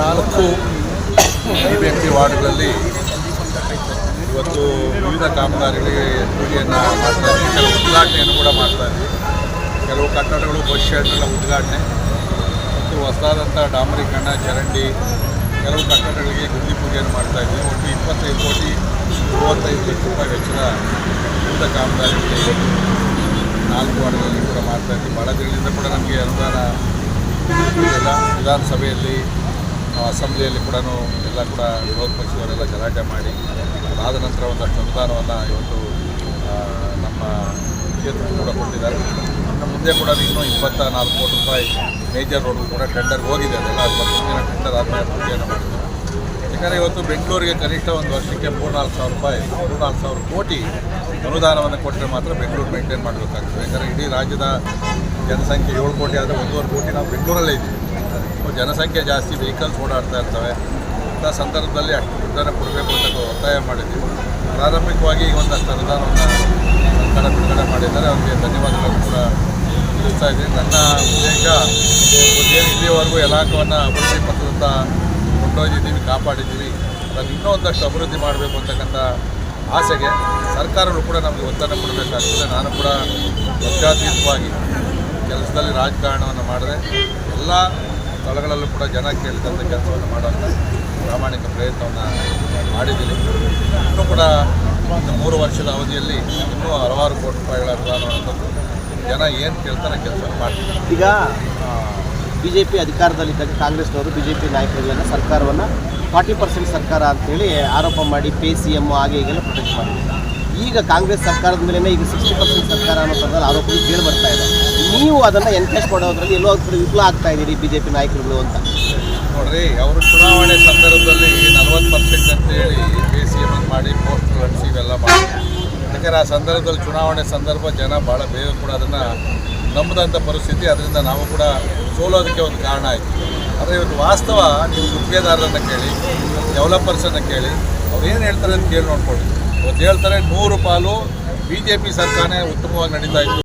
ನಾಲ್ಕು B B M P ವಾರ್ಡ್ಗಳಲ್ಲಿ ಇವತ್ತು ವಿವಿಧ ಕಾಮಗಾರಿಗಳಿಗೆ ಪೂಜೆಯನ್ನು ಮಾಡ್ತಾ ಇದ್ದೀವಿ ಕೆಲವು ಉದ್ಘಾಟನೆಯನ್ನು ಕೂಡ ಮಾಡ್ತಾ ಇದ್ದೀವಿ ಕೆಲವು ಕಟ್ಟಡಗಳು ಬಸ್ ಶೆಡ್ಗಳ ಉದ್ಘಾಟನೆ. ಮತ್ತು ಹೊಸದಾದಂಥ ಡಾಮರೀಕರಣ ಚರಂಡಿ, ಕೆಲವು ಕಟ್ಟಡಗಳಿಗೆ ಗುಂಡಿ ಪೂಜೆಯನ್ನು ಮಾಡ್ತಾ ಇದ್ದೀವಿ ಒಟ್ಟು ಇಪ್ಪತ್ತೈದು ಕೋಟಿ ಮೂವತ್ತೈದು ಲಕ್ಷ ರೂಪಾಯಿ ವೆಚ್ಚದ ವಿವಿಧ ಕಾಮಗಾರಿಗಳಿಗೆ ನಾಲ್ಕು ವಾರ್ಡ್ಗಳಲ್ಲಿ ಕೂಡ ಮಾಡ್ತಾ ಇದ್ದೀವಿ ಭಾಳ ಕೂಡ ನಮಗೆ ಅನುದಾನ ವಿಧಾನಸಭೆಯಲ್ಲಿ ಅಸೆಂಬ್ಲಿಯಲ್ಲಿ ಕೂಡ ಎಲ್ಲ ಕೂಡ ವಿರೋಧ ಪಕ್ಷದವರೆಲ್ಲ ಗಲಾಟೆ ಮಾಡಿ, ಅದಾದ ನಂತರ ಒಂದಷ್ಟು ಅನುದಾನವನ್ನು ಇವತ್ತು ನಮ್ಮ ಕ್ಷೇತ್ರಕ್ಕೆ ಕೂಡ ಕೊಟ್ಟಿದ್ದಾರೆ. ಇನ್ನು ಮುಂದೆ ಕೂಡ ಇನ್ನೂ ಇಪ್ಪತ್ತ ನಾಲ್ಕು ಕೋಟಿ ರೂಪಾಯಿ ಮೇಜರ್ ರೋಡ್ ಕೂಡ ಟೆಂಡರ್ ಹೋಗಿದೆ ಅದೆಲ್ಲ ಮುಂದಿನ ಟೆಂಡರ್ ಆದಮೇಲೆ ಪೂಜೆಯನ್ನು ಮಾಡಿದ್ದಾರೆ ಯಾಕಂದರೆ ಇವತ್ತು ಬೆಂಗಳೂರಿಗೆ ಕನಿಷ್ಠ ಒಂದು ವರ್ಷಕ್ಕೆ ಮೂರ್ನಾಲ್ಕು ಸಾವಿರ ರೂಪಾಯಿ, ಮೂರ್ನಾಲ್ಕು ಸಾವಿರ ಕೋಟಿ ಅನುದಾನವನ್ನು ಕೊಟ್ಟರೆ ಮಾತ್ರ ಬೆಂಗಳೂರು ಮೇಂಟೈನ್ ಮಾಡಬೇಕಾಗ್ತದೆ. ಯಾಕಂದರೆ ಇಡೀ ರಾಜ್ಯದ ಜನಸಂಖ್ಯೆ ಏಳು ಕೋಟಿ ಆದರೆ ಒಂದೂವರೆ ಕೋಟಿ ನಾವು ಬೆಂಗಳೂರಲ್ಲೇ ಇದ್ದೀವಿ. ಜನಸಂಖ್ಯೆ ಜಾಸ್ತಿ ವೆಹಿಕಲ್ಸ್ ಓಡಾಡ್ತಾ ಇರ್ತವೆ. ಅಂಥ ಸಂದರ್ಭದಲ್ಲಿ ಅಷ್ಟು ಅನುದಾನ ಕೊಡಬೇಕು ಅಂತ ಒತ್ತಾಯ ಮಾಡಿದ್ದೀವಿ. ಪ್ರಾರಂಭಿಕವಾಗಿ ಒಂದಷ್ಟು ಅನುದಾನವನ್ನು ಸರ್ಕಾರ ಬಿಡುಗಡೆ ಮಾಡಿದ್ದಾರೆ. ಅವರಿಗೆ ಧನ್ಯವಾದಗಳು ಕೂಡ ತಿಳಿಸ್ತಾ ಇದ್ದೀನಿ. ನನ್ನ ಉದ್ದೇಶ ಏನು ಇಲ್ಲಿವರೆಗೂ ಎಲ್ಲಾಕವನ್ನು ಅಭಿವೃದ್ಧಿ ಪಥದತ್ತ ಕೊಂಡೊಯ್ದಿದ್ದೀವಿ, ಕಾಪಾಡಿದ್ದೀವಿ. ಅದನ್ನು ಇನ್ನೂ ಒಂದಷ್ಟು ಅಭಿವೃದ್ಧಿ ಮಾಡಬೇಕು ಅಂತಕ್ಕಂಥ ಆಸೆಗೆ ಸರ್ಕಾರಗಳು ಕೂಡ ನಮಗೆ ಒತ್ತಡ ಕೊಡಬೇಕಾಗ್ತದೆ. ನಾನು ಕೂಡ ಪಕ್ಷಾತೀತವಾಗಿ ಕೆಲಸದಲ್ಲಿ ರಾಜಕಾರಣವನ್ನು ಮಾಡಿದೆ. ಎಲ್ಲ ಸ್ಥಳಗಳಲ್ಲೂ ಕೂಡ ಜನ ಕೇಳಿದಂಥ ಕೆಲಸವನ್ನು ಮಾಡೋಂಥ ಪ್ರಾಮಾಣಿಕ ಪ್ರಯತ್ನವನ್ನು ಮಾಡಿದ್ದೀನಿ. ಇನ್ನೂ ಕೂಡ ಒಂದು ಮೂರು ವರ್ಷದ ಅವಧಿಯಲ್ಲಿ ಇನ್ನೂ ಹಲವಾರು ಕೋಟಿ ರೂಪಾಯಿಗಳ ಅನುದಾನ ಜನ ಏನು ಕೇಳ್ತಾರೆ ಕೆಲಸ ಮಾಡ್ತೀವಿ ಈಗ ಬಿ ಜೆ ಪಿ ಅಧಿಕಾರದಲ್ಲಿದ್ದಾಗ ಕಾಂಗ್ರೆಸ್ನವರು ಬಿ ಜೆ ಪಿ ನಾಯಕರುಗಳನ್ನ ಸರ್ಕಾರವನ್ನು ಫಾರ್ಟಿ ಪರ್ಸೆಂಟ್ ಸರ್ಕಾರ ಅಂತೇಳಿ ಆರೋಪ ಮಾಡಿ ಪೇ, ಸಿ ಎಂ ಹಾಗೆ ಹೀಗೆಲ್ಲ ಪ್ರೊಟೆಕ್ಟ್ ಮಾಡಿದ್ರು ಈಗ ಕಾಂಗ್ರೆಸ್ ಸರ್ಕಾರದ ಮೇಲೆ ಈಗ ಸಿಕ್ಸ್ಟಿ ಪರ್ಸೆಂಟ್ ಸರ್ಕಾರ ಅನ್ನೋ ಥರದ ಆರೋಪಗಳು ಕೇಳಿ ಬರ್ತಾ ಇದೆ. ನೀವು ಅದನ್ನು ಎನ್ಕರೇಜ್ ಮಾಡೋದ್ರಲ್ಲಿ ಎಲ್ಲೋ ಒಂದು ಕಡೆ ವಿಫಲ ಆಗ್ತಾ ಇದ್ದೀರಿ ಬಿಜೆಪಿ ನಾಯಕರುಗಳು ಅಂತ? ನೋಡ್ರಿ, ಅವರು ಚುನಾವಣೆ ಸಂದರ್ಭದಲ್ಲಿ ನಲವತ್ತು ಪರ್ಸೆಂಟ್ ಅಂತೇಳಿ ಬಿ ಸಿ ಎಂ ಮಾಡಿ ಪೋಸ್ಟರ್ ಅಂಟಿಸಿ ಇವೆಲ್ಲ ಮಾಡಿ. ಯಾಕಂದ್ರೆ ಆ ಸಂದರ್ಭದಲ್ಲಿ ಚುನಾವಣೆ ಸಂದರ್ಭ ಜನ ಭಾಳ ಬೇಗ ಕೂಡ ಅದನ್ನು ನಂಬದಂತ ಪರಿಸ್ಥಿತಿ, ಅದರಿಂದ ನಾವು ಕೂಡ ಸೋಲೋದಕ್ಕೆ ಒಂದು ಕಾರಣ ಆಯಿತು. ಆದರೆ ಇವತ್ತು ವಾಸ್ತವ ನೀವು ಗುತ್ತಿಗೆದಾರರನ್ನು ಕೇಳಿ ಡೆವಲಪರ್ಸನ್ನು ಕೇಳಿ, ಅವ್ರು ಏನು ಹೇಳ್ತಾರೆ ಅಂತ ಕೇಳಿ ನೋಡ್ಕೊಳ್ಳಿ. ಇವತ್ತು ಹೇಳ್ತಾರೆ, ನೂರು ಪಾಲು ಬಿ ಜೆ ಪಿ ಸರ್ಕಾರನೇ ಉತ್ತಮವಾಗಿ ನಡೀತಾ ಇತ್ತು.